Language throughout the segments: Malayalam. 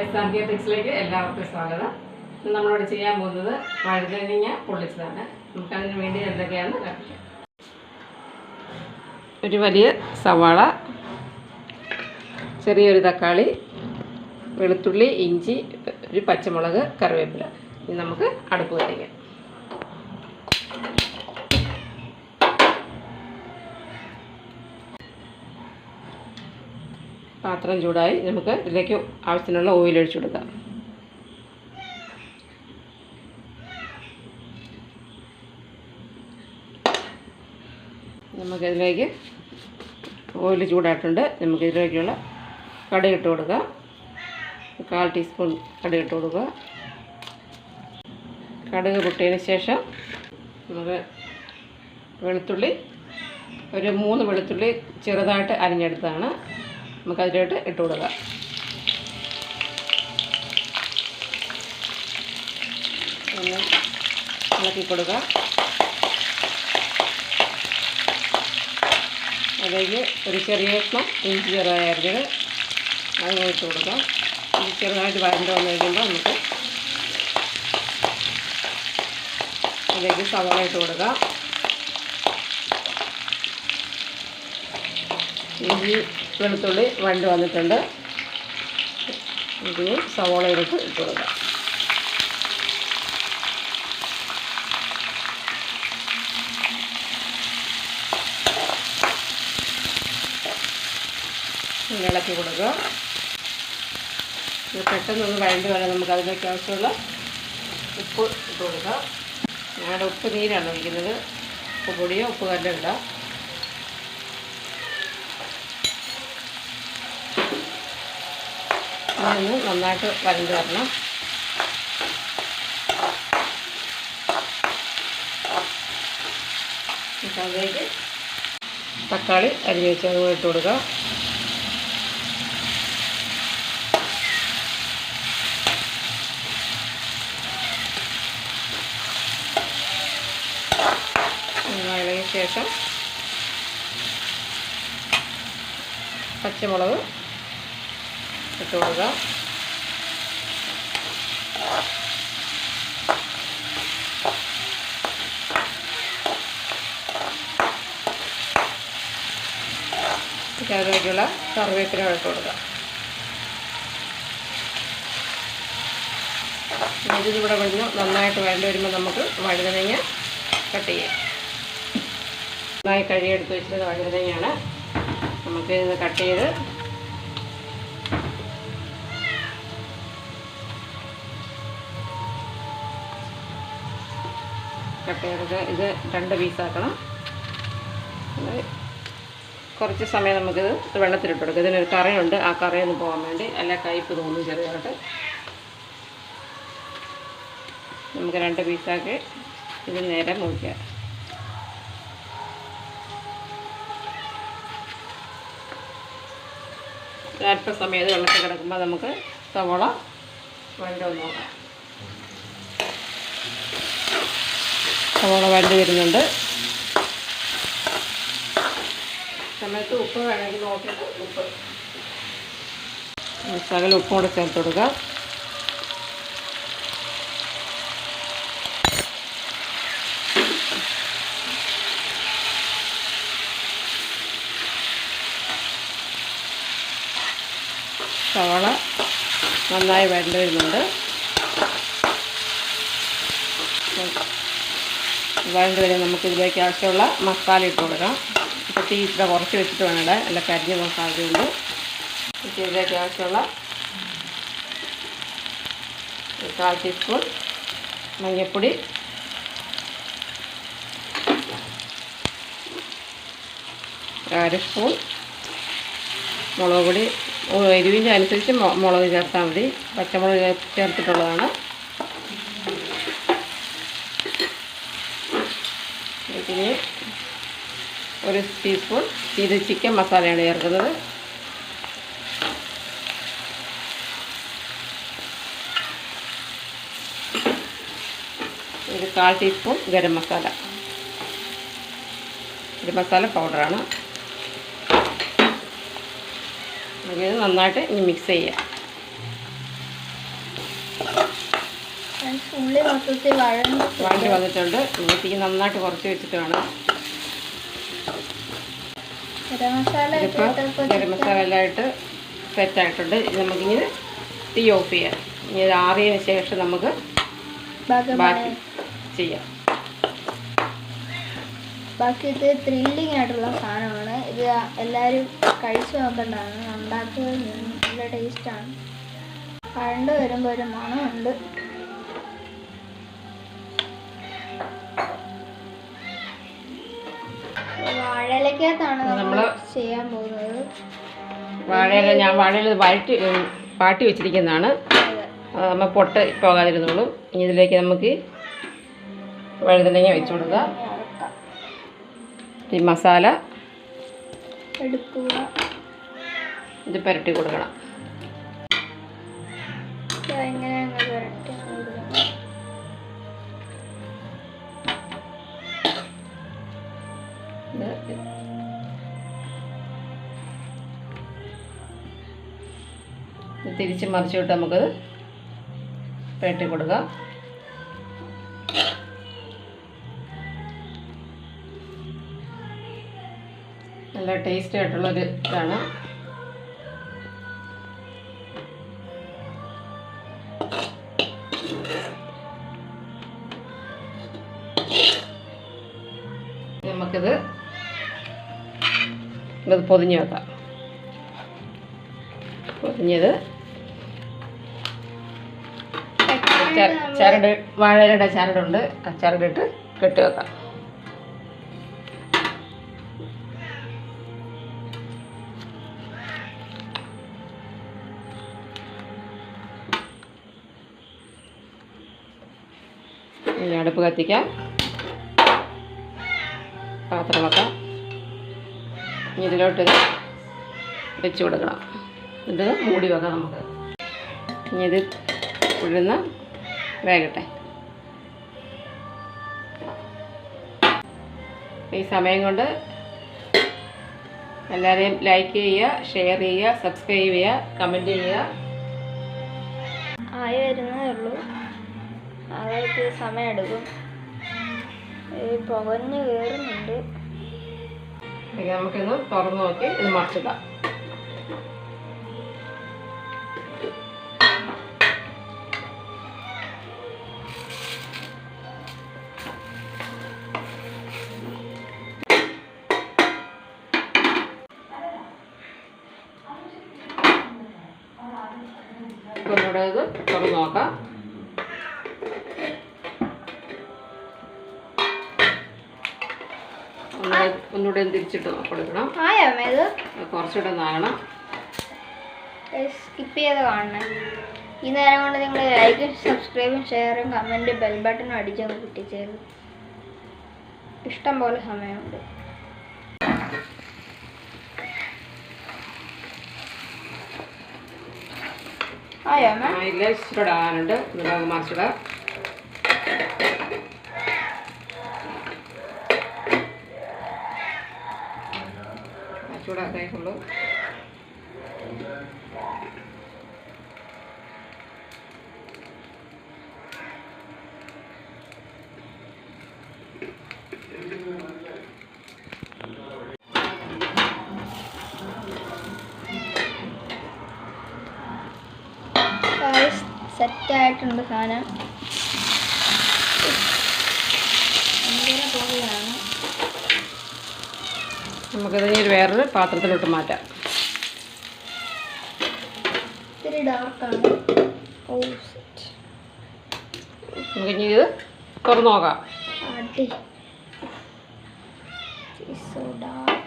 എസ് ആർ കെ ടെക്സിലേക്ക് എല്ലാവർക്കും സ്വാഗതം. ഇന്ന് നമ്മളിവിടെ ചെയ്യാൻ പോകുന്നത് വഴുതനങ്ങ പൊള്ളിച്ചതാണ്. നമുക്കതിന് വേണ്ടി എന്തൊക്കെയാണ് കാണിക്കാം ഒരു വലിയ സവാള ചെറിയൊരു തക്കാളി വെളുത്തുള്ളി ഇഞ്ചി ഒരു പച്ചമുളക് കറിവേപ്പില. ഇനി നമുക്ക് അടുപ്പ് കത്തിക്കാം പാത്രം ചൂടായി നമുക്ക് ഇതിലേക്ക് ആവശ്യത്തിനുള്ള ഓയിൽ ഒഴിച്ചു കൊടുക്കാം. നമുക്കിതിലേക്ക് ഓയിൽ ചൂടായിട്ടുണ്ട്. നമുക്കിതിലേക്കുള്ള കടുക് ഇട്ട് കൊടുക്കാം. കാൽ ടീസ്പൂൺ കടുക് ഇട്ട് കൊടുക്കുക. കടുക് പൊട്ടിയതിന് ശേഷം നമുക്ക് വെളുത്തുള്ളി ഒരു മൂന്ന് വെളുത്തുള്ളി ചെറുതായിട്ട് അരിഞ്ഞെടുത്താണ് നമുക്കതിലോട്ട് ഇട്ട് കൊടുക്കാം. ഒന്ന് ഇളക്കി കൊടുക്കുക. അതിലേക്ക് ഒരു ചെറിയ കഷ്ണം ഇഞ്ചി ചെറുതായി അരിഞ്ഞത് അത് ഇട്ട് കൊടുക്കാം. ചെറുതായിട്ട് വരണ്ട് വന്നു കഴിയുമ്പോൾ നമുക്ക് അതിലേക്ക് സവാള ഇട്ട് കൊടുക്കാം. ഇഞ്ചി വെളുത്തുള്ളി വണ്ട് വന്നിട്ടുണ്ട്. ഇതിന് സവോള എടുത്ത് ഇട്ട് കൊടുക്കാം. ഇളക്കി കൊടുക്കുക. പെട്ടെന്നൊന്ന് വഴണ്ട് വരാൻ നമുക്ക് അതിലേക്ക് ആവശ്യമുള്ള ഉപ്പ് ഇട്ട് കൊടുക്കാം. ഞങ്ങളുടെ ഉപ്പ് നീരാണ് ഒഴിക്കുന്നത്. ഉപ്പ് പൊടിയോ ഉപ്പ് കല്ലുണ്ട ഇതൊന്ന് നന്നായിട്ട് വരണ്ട് വരണം. അതിലേക്ക് തക്കാളി അരിഞ്ഞ് വെച്ച് അത് ഇട്ട് കൊടുക്കുക ശേഷം പച്ചമുളക് ഇട്ട് കൊടുക്കുക അതിലേക്കുള്ള കറിവേപ്പില ഇട്ട് കൊടുക്കുക ഇത് ഇവിടെ കഴിഞ്ഞു നന്നായിട്ട് വേണ്ടി വരുമ്പോൾ നമുക്ക് വഴുതനങ്ങ കട്ട് ചെയ്യാം. നന്നായി കഴുകിയെടുത്ത് വെച്ചിരുന്ന വഴുതനങ്ങയാണ്. നമുക്ക് ഇത് കട്ട് ചെയ്ത് കട്ട് ചെയ്തത് ഇത് രണ്ട് പീസാക്കണം. കുറച്ച് സമയം നമുക്കിത് വെള്ളത്തിലിട്ട് കൊടുക്കാം. ഇതിനൊരു കറയുണ്ട്. ആ കറയൊന്ന് പോകാൻ വേണ്ടി അല്ല കയ്പ്പ് തോന്നും ചെറുതായിട്ട്. നമുക്ക് രണ്ട് പീസാക്കി ഇത് നേരെ മുറിക്കാം. അല്പസമയം വെള്ളത്തിൽ കിടക്കുമ്പോൾ നമുക്ക് സവോള വഴണ്ട് നോക്കാം. സവോള വഴണ്ട് വരുന്നുണ്ട്. സമയത്ത് ഉപ്പ് വേണമെങ്കിൽ നോക്കിയിട്ട് ഉപ്പ്. ശകലം ഉപ്പും കൂടെ ചേർത്ത് കൊടുക്കുക. സവാള നന്നായി വരണ്ട് വരുന്നുണ്ട്. വരണ്ട് വരെ നമുക്ക് ഇതിലേക്ക് ആവശ്യമുള്ള മസാല ഇട്ട് കൊടുക്കാം ഇപ്പോൾ തീ ഇത്ര കുറച്ച് വെച്ചിട്ട് വേണം അല്ല കരിഞ്ഞ മസാലയുണ്ട് ഇതിലേക്ക് ആവശ്യമുള്ള കാൽ ടീസ്പൂൺ മഞ്ഞൾപ്പൊടി അര സ്പൂൺ മുളക് പൊടി എരിവിന്റെ അനുസരിച്ച് മുളക് ചേർത്താൽ മതി. പച്ചമുളക് ചേർത്തിട്ടുള്ളതാണ്. ഇതിന് ഒരു ടീസ്പൂൺ ഇത് ചിക്കൻ മസാലയാണ് ചേർക്കുന്നത്. ഒരു കാൽ ടീസ്പൂൺ ഗരം മസാല ഗരം മസാല പൗഡറാണ് ഇത് നന്നായിട്ട് ഇനി മിക്സ് ചെയ്യാം. ഉള്ളി മൊത്തത്തിൽ വഴണ്ട് വന്നിട്ടുണ്ട്. ഇനി തീ നന്നായിട്ട് കുറച്ച് വെച്ചിട്ട് വേണം ഗരം മസാല എല്ലായിട്ട് ഗരം മസാല എല്ലാം ഇട്ട് സെറ്റായിട്ടുണ്ട് ഇത് നമുക്കിങ്ങനെ തീ ഓഫ് ചെയ്യാം. ഇനി ഇത് ആറിയതിന് ശേഷം നമുക്ക് ബാക്കി ബാക്കി ചെയ്യാം. ബാക്കി ഇത് ത്രില്ലിംഗ് ആയിട്ടുള്ള സാധനമാണ്. ഇത് എല്ലാവരും കഴിച്ചു നോക്കേണ്ടതാണ്. ഉണ്ടാക്കുന്നത് നല്ല ടേസ്റ്റാണ് കണ്ടു വരുമ്പോൾ ഒരു മണമുണ്ട്. നമ്മൾ ചെയ്യാൻ പോകുന്നത്. വാഴയില ഞാൻ വാഴയില വഴറ്റി പാട്ടി വാട്ടി വെച്ചിരിക്കുന്നതാണ്. നമ്മൾ പൊട്ട് പോകാതിരുന്നുള്ളൂ ഇനി ഇതിലേക്ക് നമുക്ക് വഴുതനങ്ങ വെച്ചു കൊടുക്കുക ഈ മസാല എടുക്കുക. ഇത് പുരട്ടി കൊടുക്കണം. ഇങ്ങനെ തിരിച്ച് മറിച്ചിട്ട് നമുക്കത് പേട്ടി കൊടുക്കാം. നല്ല ടേസ്റ്റി ആയിട്ടുള്ളൊരു ഇതാണ്. നമുക്കിത് ഇത് പൊതിഞ്ഞ് വെക്കാം. പൊതിഞ്ഞത് ചരട് വാഴയുടെ ചരടുണ്ട്. ആ ചരടിട്ട് കെട്ടി വെക്കാം. ഇനി അടുപ്പ് കത്തിക്കാം. പാത്രം വെക്കാം. ഇനി ഇതിലോട്ട് വെച്ച് കൊടുക്കണം. എന്നിട്ട് മൂടി വെക്കാം നമുക്ക്. ഇനി ഇത് ഉഴുന്ന് വേകട്ടെ ഈ സമയം കൊണ്ട് എല്ലാവരെയും ലൈക്ക് ചെയ്യുക ഷെയർ ചെയ്യുക സബ്സ്ക്രൈബ് ചെയ്യുക കമന്റ് ചെയ്യുക. ആയി വരുന്നേ ഉള്ളൂ അവർക്ക് സമയമെടുക്കും ഈ പുകഞ്ഞ് കയറുന്നുണ്ട് നമുക്കിന്ന് തുറന്നു നോക്കി ഇത് മറിച്ചിടാം. ഒന്നുകൂടെ ഇത്? തുറന്ന് നോക്കാം. ഒന്നുകൂടെ തിരിച്ചിട്ട് കൊടുക്കണം കുറച്ചുകൂടെ നാകണം സ്കിപ്പ് ചെയ്ത് കാണണേ. ഈ നേരം കൊണ്ട് നിങ്ങൾ ലൈക്കും സബ്സ്ക്രൈബും ഷെയറും കമന്റും ബെൽ ബട്ടണും അടിച്ചങ്ങ് കിട്ടിച്ചേരും ഇഷ്ടം പോലെ സമയമുണ്ട്. ഇല്ല ഇച്ചിരി ആകാനുണ്ട് നമുക്ക് മറിച്ചിടാം. ചൂടാക്കായിട്ടുള്ളൂ സെറ്റായിട്ടുണ്ട് സാധനം. ഭയങ്കര നമുക്കിത് ഇനി വേറൊരു പാത്രത്തിലോട്ട് മാറ്റാം. ഇത്തിരി ഡാർക്കാണ് ഓ സെറ്റ് നമുക്കിനി ഇത് തുറന്നു നോക്കാം. അടി. സോ ഡാർക്ക്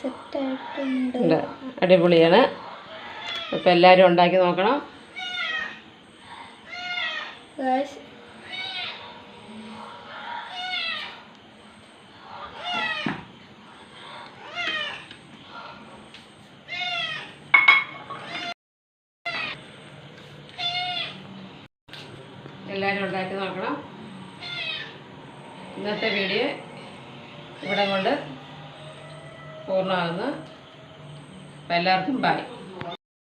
സെറ്റായിട്ടുണ്ട്. അടിപൊളിയാണ്. അപ്പോൾ എല്ലാവരും ഉണ്ടാക്കി നോക്കണം. എല്ലാവരും ഉണ്ടാക്കി നോക്കണം. ഇന്നത്തെ വീഡിയോ ഇവിടെ കൊണ്ട് പൂർണമാകുന്നു. എല്ലാവർക്കും ബൈ